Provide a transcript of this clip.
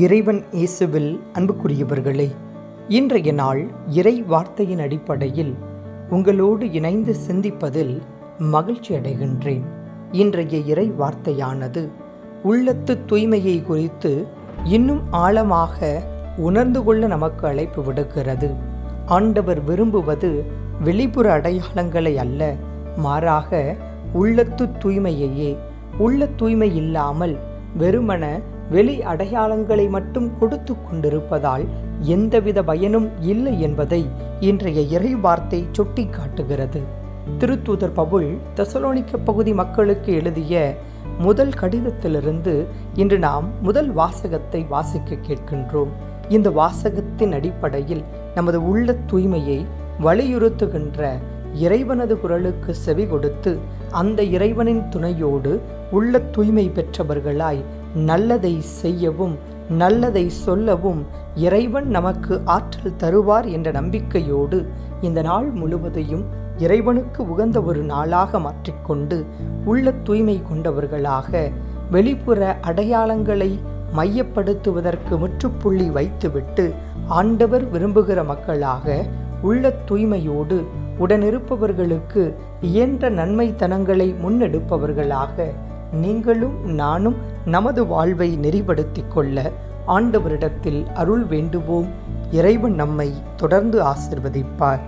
இறைவன் இயேசுவில் அன்புக்குரியவர்களே இன்றைய நாள் இறை வார்த்தையின் அடிப்படையில் உங்களோடு இணைந்து சிந்திப்பதில் மகிழ்ச்சி அடைகின்றேன். இன்றைய இறை வார்த்தையானது உள்ளத்து தூய்மையை குறித்து இன்னும் ஆழமாக உணர்ந்து கொள்ள நமக்கு அழைப்பு விடுக்கிறது. ஆண்டவர் விரும்புவது வெளிப்புற அடையாளங்களை அல்ல மாறாக உள்ளத்து தூய்மையையே. உள்ள தூய்மை இல்லாமல் வெறுமன வெளி அடையாளங்களை மட்டும் கொடுத்து கொண்டிருப்பதால் எந்தவித பயனும் இல்லை என்பதை இன்றைய இறை வார்த்தை சுட்டி காட்டுகிறது திருத்தூதர் பவுல் தெசலோனிக்க பகுதி மக்களுக்கு எழுதிய முதல் கடிதத்திலிருந்து இன்று நாம் முதல் வாசகத்தை வாசிக்க கேட்கின்றோம். இந்த வாசகத்தின் அடிப்படையில் நமது உள்ள தூய்மையை வலியுறுத்துகின்ற இறைவனது குரலுக்கு செவி கொடுத்து அந்த இறைவனின் துணையோடு உள்ள தூய்மை பெற்றவர்களாய் நல்லதை செய்யவும் நல்லதை சொல்லவும் இறைவன் நமக்கு ஆற்றல் தருவார் என்ற நம்பிக்கையோடு இந்த நாள் முழுவதையும் இறைவனுக்கு உகந்த ஒரு நாளாக மாற்றிக்கொண்டு உள்ள தூய்மை கொண்டவர்களாக வெளிப்புற அடையாளங்களை மையப்படுத்துவதற்கு முற்றுப்புள்ளி வைத்துவிட்டு ஆண்டவர் விரும்புகிற மக்களாக உள்ள தூய்மையோடு உடனிருப்பவர்களுக்கு இயன்ற நன்மைத்தனங்களை முன்னெடுப்பவர்களாக நீங்களும் நானும் நமது வாழ்வை நெறிப்படுத்திக் கொள்ள ஆண்டவரிடத்தில் அருள் வேண்டுவோம். இறைவன் நம்மை தொடர்ந்து ஆசிர்வதிப்பார்.